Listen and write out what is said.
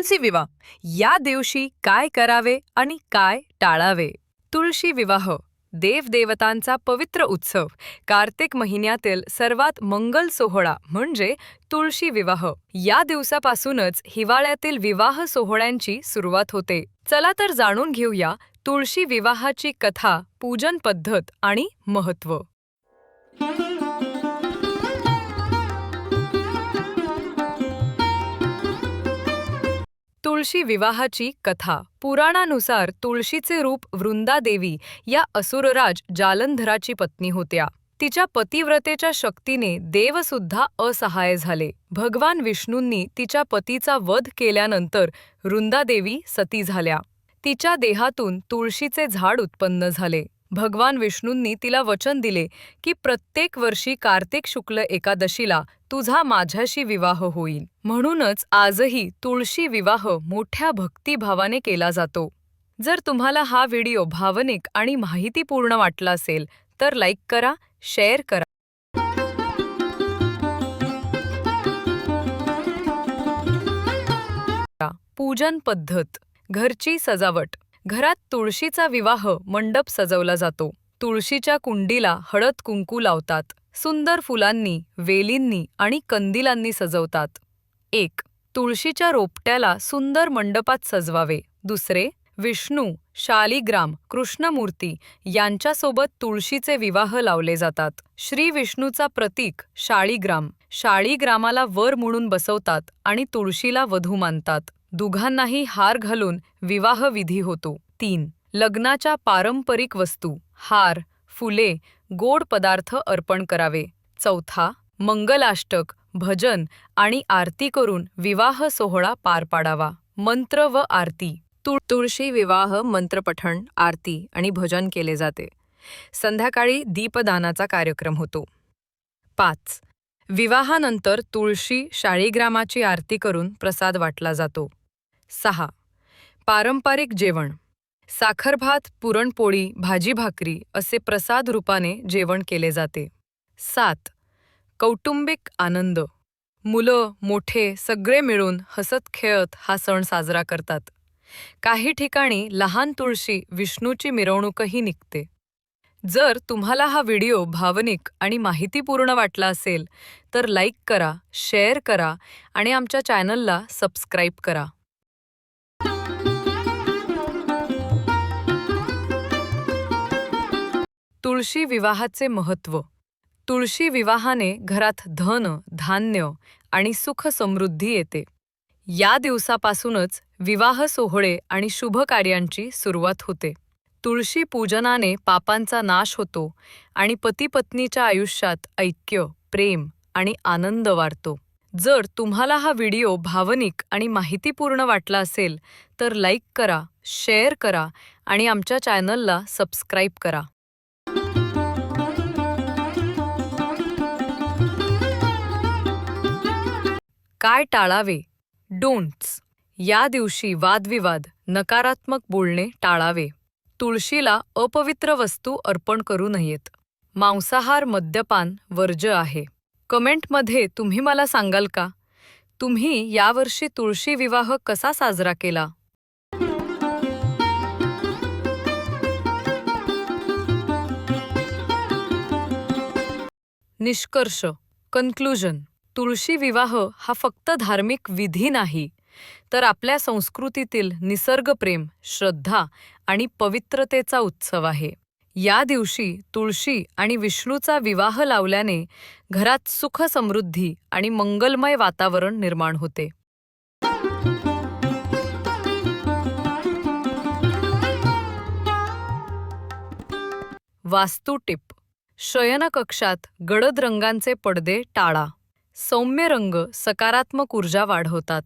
तुलसी विवाह. या दिवशी काय करावे आणि काय टाळावे? तुळशी विवाह. देवदेवतांचा पवित्र उत्सव. कार्तिक महिन्यातील सर्वात मंगल सोहळा म्हणजे तुळशी विवाह. या दिवसापासूनच हिवाळ्यातील विवाह सोहळ्यांची सुरुवात होते. चला तर जाणून घेऊया तुळशी विवाहाची कथा पूजन पद्धत आणि महत्त्व. तुळशी विवाहाची कथा. पुराणानुसार तुळशीचे रूप वृंदादेवी या असुरराज जालंधराची पत्नी होत्या. तिच्या पतिव्रतेच्या शक्तीने देवसुद्धा असहाय्य झाले. भगवान विष्णूंनी तिच्या पतीचा वध केल्यानंतर वृंदादेवी सती झाल्या. तिच्या देहातून तुळशीचे झाड उत्पन्न झाले. भगवान विष्णूंनी तिला वचन दिले की प्रत्येक वर्षी कार्तिक शुक्ल एकादशीला तुझा माझ्याशी विवाह होईल. म्हणूनच आजही तुळशी विवाह मोठ्या भक्तिभावाने केला जातो. जर तुम्हाला हा व्हिडिओ भावनिक आणि माहितीपूर्ण वाटला असेल तर लाईक करा शेअर करा. पूजन पद्धत. घरची सजावट. घरात तुळशीचा विवाह मंडप सजवला जातो. तुळशीच्या कुंडीला हळद कुंकू लावतात. सुंदर फुलांनी वेलींनी आणि कंदिलांनी सजवतात. एक तुळशीच्या रोपट्याला सुंदर मंडपात सजवावे. दुसरे विष्णू शालिग्राम कृष्णमूर्ती यांच्यासोबत तुळशीचे विवाह लावले जातात. श्री विष्णूचा प्रतीक शाळीग्राम शाळीग्रामाला वर म्हणून बसवतात आणि तुळशीला वधू मानतात. दोघांनाही हार घालून विवाहविधी होतो. तीन. लग्नाच्या पारंपरिक वस्तू हार फुले गोड पदार्थ अर्पण करावे. चौथा. मंगलाष्टक भजन आणि आरती करून विवाह सोहळा पार पाडावा. मंत्र व आरती. तुळ तुळशी विवाह मंत्रपठण आरती आणि भजन केले जाते. संध्याकाळी दीपदानाचा कार्यक्रम होतो. पाच. विवाहानंतर तुळशी शाळीग्रामाची आरती करून प्रसाद वाटला जातो. सहा. पारंपरिक जेवण. साखरभात पुरणपोळी भाजी भाकरी असे प्रसाद रूपाने जेवण केले जाते. सात. कौटुंबिक आनंद. मुलं मोठे सगळे मिळून हसत खेळत हा सण साजरा करतात. काही ठिकाणी लहान तुळशी विष्णूची मिरवणूकही निघते. जर तुम्हाला हा व्हिडिओ भावनिक आणि माहितीपूर्ण वाटला असेल तर लाईक करा शेअर करा आणि आमच्या चॅनलला सबस्क्राईब करा. तुळशी विवाहाचे महत्त्व. तुळशी विवाहाने घरात धन धान्य आणि सुख समृद्धी येते. या दिवसापासूनच विवाह सोहळे आणि शुभ कार्यांची सुरुवात होते. तुळशी पूजनाने पापांचा नाश होतो आणि पतीपत्नीच्या आयुष्यात ऐक्य प्रेम आणि आनंद वाढतो. जर तुम्हाला हा व्हिडिओ भावनिक आणि माहितीपूर्ण वाटला असेल तर लाईक करा शेअर करा आणि आमच्या चॅनलला सबस्क्राईब करा. काय टाळावे? डोंट्स या दिवशी वादविवाद नकारात्मक बोलणे टाळावे. तुळशीला अपवित्र वस्तू अर्पण करू नयेत. मांसाहार मद्यपान वर्ज्य आहे. कमेंटमध्ये तुम्ही मला सांगाल का? तुम्ही यावर्षी तुळशी विवाह कसा साजरा केला? निष्कर्ष. कन्क्लुजन. तुळशी विवाह हा फक्त धार्मिक विधी नाही तर आपल्या संस्कृतीतील निसर्गप्रेम श्रद्धा आणि पवित्रतेचा उत्सव आहे. या दिवशी तुळशी आणि विष्णूचा विवाह लावल्याने घरात सुख समृद्धी आणि मंगलमय वातावरण निर्माण होते. वास्तू टिप. शयनकक्षात गडद रंगांचे पडदे टाळा. सौम्य रंग सकारात्मक ऊर्जा वाढवतात.